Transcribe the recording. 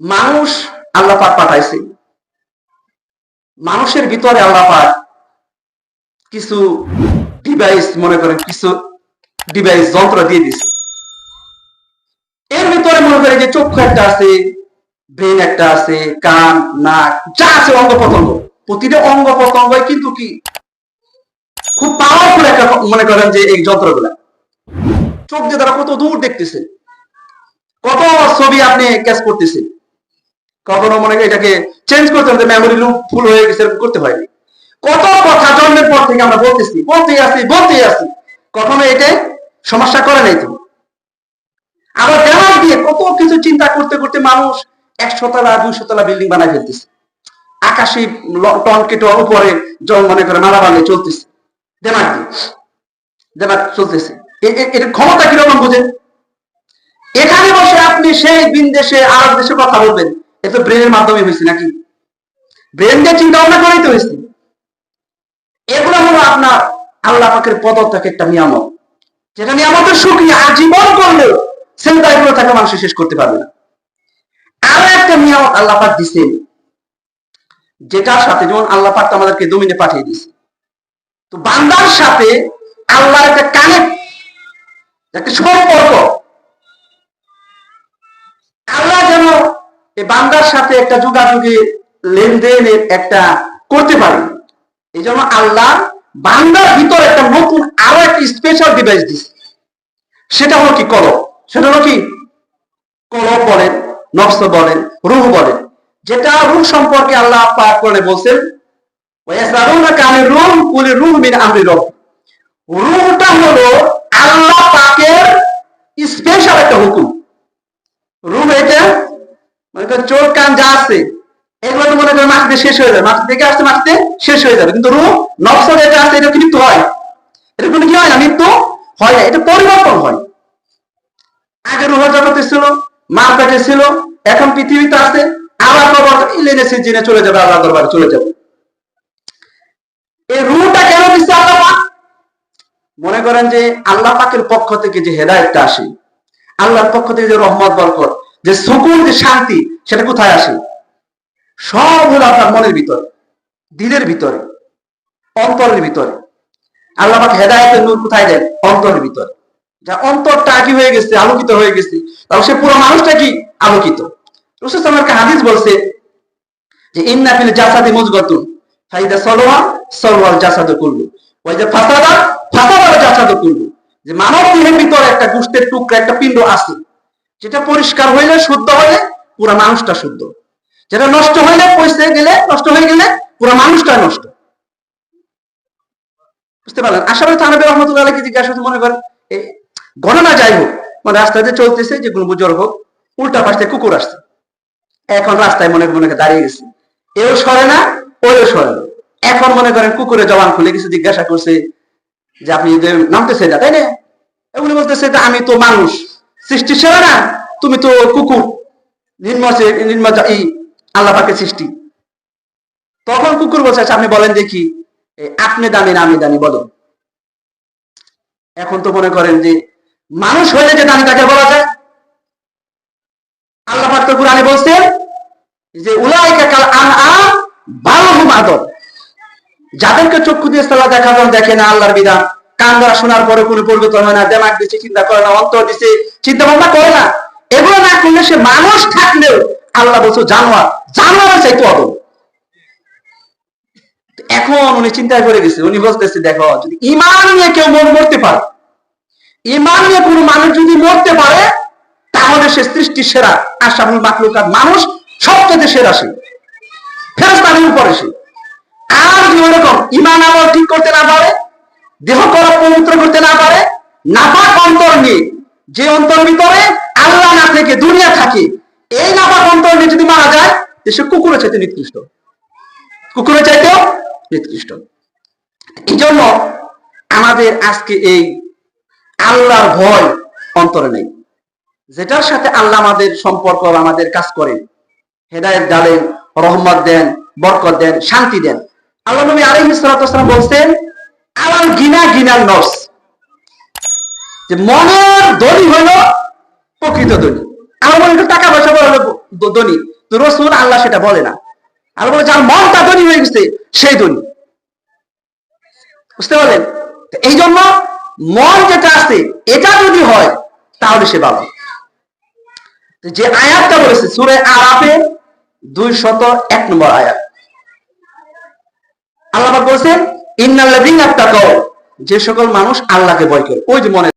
মানুষ আল্লাহ পাক পাঠাইছে। মানুষের ভিতরে আল্লাহ পাক কিছু ডিভাইস মনে করেন কিছু ডিভাইস যন্ত্র দিয়ে দিছে। এর ভিতরে মনে করেন যে চক্ষু একটা আছে ব্রেন একটা আছে, কান, নাক, যা আছে অঙ্গ প্রত্যঙ্গ। প্রতিটা অঙ্গ প্রত্যঙ্গ কিন্তু কি? খুব পাওয়ারফুল একটা মনে করেন যে এই যন্ত্রগুলা। চোখ দিয়ে তারা কত দূর দেখতেছে। কত ছবি আপনি ক্যাচ করতেছেন। কখনো মনে এটাকে চেঞ্জ করতে হবে মেমোরি লুপ ফুল হয়ে গেছে করতে হয়নি কত কথা জন্মের পর থেকে আমরা বলতেছি, বলতেই আসি বলতেই আসি কখনো এটা সমস্যা করে নাই তুমি আবার দেওয়াল দিয়ে কত কিছু চিন্তা করতে করতে মানুষ একশো তলা দুইশো তলা বিল্ডিং বানায় ফেলতেছে। আকাশে ল- টন উপরে জল মনে করে মারা বানিয়ে চলতেছে। দেমাগ দিয়ে দেমাগ চলতেছে। এ- এ- এর ক্ষমতা কীরকম বুঝেন? এখানে বসে আপনি সেই বিন দেশে আরব দেশে কথা বলবেন। এ ব্রেনের মাধ্যমে হয়েছে নাকি? ব্রেন দিয়ে চিন্তা ভাবনা করেই তো হয়েছে। এগুলো হলো আপনার আল্লাহ পাকের পদত্যাগ একটা নিয়ামত। যেটা নিয়ামতের সুক্রিয়া আজীবন করলেও চিন্তা এগুলো তাকে মানুষ শেষ করতে পারবে না। আরও একটা নিয়ামত আল্লাহ পাক দিচ্ছেন যেটার সাথে যেমন আল্লাহ পাক তো আমাদেরকে জমিনে পাঠিয়ে দিছে তো বান্দার সাথে আল্লাহর একটা কানেক্ট একটা সম্পর্ক এই বান্দার সাথে একটা যোগাযোগে লেনদেনের একটা করতে পারে। এই জন্য আল্লাহ বান্দার ভিতরে একটা নতুন আরও একটা স্পেশাল ডিভাইস দিছে। সেটা হলো কি কলব? সেটা হলো কি? কলব বলেন, নফস বলেন, রুহ বলেন। যেটা রুহ সম্পর্কে আল্লাহ পাক করে বলছেন রূহ, কুল রূহ মিন আমরি রব্বি। রূহটা হলো আল্লাহ পাকের স্পেশাল একটা হুকুম। রুম এটা মনে চোখ কান যা আছে, এগুলো তো মনে করেন মাটিতে শেষ হয়ে যাবে। মাটি থেকে আসতে মাটিতে শেষ হয়ে যাবে। কিন্তু রুম নকশা যেটা আছে, এটা কি মৃত্যু হয়। এটা কোনো কি হয় না? মৃত্যু হয় না। এটা পরিবর্তন হয়। আগে রুহ জগতে ছিল, মার পেটে ছিল, এখন পৃথিবীতে আছে। আবার কবর ইলেনে সিজিনে চলে যাবে আল্লাহ দরবারে চলে যাবে। এই রুহটা কেন দিচ্ছে আল্লাহ পাক? মনে করেন যে আল্লাহ পাকের পক্ষ থেকে যে হেদায়তটা আসে, আল্লাহর পক্ষ থেকে যে রহমত, বরকত যে সুকুন, যে শান্তি, সেটা কোথায় আসে? সব হলো আপনার মনের ভিতরে, দিলের ভিতরে, অন্তরের ভিতরে। আল্লাহ পাক হেদায়তের নূর কোথায় দেন? অন্তরের ভিতরে। যা অন্তরটা কি হয়ে গেছে, আলোকিত হয়ে গেছে, তাহলে সে পুরো মানুষটা কি? আলোকিত। হাদিস বলছে যে, ইন্না ফিল জাসাদি মুজগাতুন, ফাইদা সলোয়া সলোয়াল জাসাদু কুল্লু ওই যে ফাসাদা, ফাসাদাল জাসাদু কুল্লু। যে মানব দেহের ভিতরে একটা গুষ্টের টুকরা, একটা পিণ্ড আছে যেটা পরিষ্কার হইলে, শুদ্ধ হলে পুরো মানুষটা শুদ্ধ। যেটা নষ্ট হইলে পয়সা গেলে নষ্ট হয়ে গেলে পুরো মানুষটা নষ্ট। বুঝতে পারলেন? আশাবাদী থানবী রহমতুল্লাহ আলাইকে জিজ্ঞাসা মনে করেন গণনা যাই হোক মানে রাস্তাতে চলতেছে, যে কোনো বুজুর্গ হোক, উল্টা পাশ কুকুর আসছে। এখন রাস্তায় মনে মনে দাঁড়িয়ে গেছে। এও সরে না ওও সরে না। এখন মনে করেন কুকুরে জবান খুলে কিছু জিজ্ঞাসা করছে যে, আপনি নামতেছে না, তাই না? এগুলি বলতেছে আমি তো মানুষ। সৃষ্টি সেরা না, তুমি তো কুকুর। নিম্ন সৃষ্টি। তখন কুকুর বলছে আচ্ছা আপনি বলেন দেখি আপনি দামি না আমি দামি, বলেন। এখন তো মনে করেন যে, মানুষ হইলে যে দামি তাকে বলা যায়। আল্লাহ পাক তো কোরআনে বলছেন যে, উলাইকা কাল আনআম বালহুম আদব। যাদেরকে চক্ষু দিয়ে সালা দেখা দেখে না আল্লাহর বিধান কান দ্বারা শোনার পরে কোনো পরিবর্তন হয় না, দেমাগ দিচ্ছে চিন্তা করে না, অন্তর দিচ্ছে চিন্তা ভাবনা করে না। এগুলো না করলে সে মানুষ থাকলেও আল্লাহ বলছো, জানোয়ার জানোয়ার চাইতো অদম এখন উনি চিন্তায় করে গেছে, উনি বলতেছে, দেখো, যদি ইমান নিয়ে কেউ মন মরতে পারে, ইমান নিয়ে কোনো মানুষ যদি মরতে পারে, তাহলে সে সৃষ্টি সেরা আশামুল মাকলুকাত মানুষ সবচেয়ে সেরা সে। ফেরস্তানের উপরে সে। আর যদি ওরকম ইমান আমল ঠিক করতে না পারে দেহ করা পবিত্র করতে না পারে, নাপাক অন্তর নিয়ে যে অন্তর ভিতরে আল্লাহ না থেকে দুনিয়া থাকে, এই নাপাক অন্তর নিয়ে যদি মারা যায় সে কুকুরের চাইতে নিকৃষ্ট। কুকুরের চাইতেও নিকৃষ্ট। এই জন্য আমাদের আজকে এই আল্লাহর ভয় অন্তরে নেই। যেটার সাথে আল্লাহ আমাদের সম্পর্ক আমাদের কাজ করেন হেদায়ত ডালেন রহমত দেন, বরকত দেন, শান্তি দেন। আল্লাহ নবী আলাইহিস বলছেন আমার গিনা গিনার নস। যে মনের দলি হলো প্রকৃত দলি আমার মনে টাকা পয়সা লোক দ- ধনী। তো রসুল আল্লাহ সেটা বলে না। আল্লাহ বলে যার মনটা ধনী হয়ে গেছে, সেই ধনী। বুঝতে পারলেন? এই জন্য মন যেটা আছে, এটা যদি হয়, তাহলে সে বাবা যে আয়াতটা বলেছে, সুরে আরাফে দুই শত এক নম্বর আয়াত। আল্লাহ বলছেন ইন্নাল্লাযীনা তাকাও যে সকল মানুষ আল্লাহকে ভয় করে। ওই যে মনে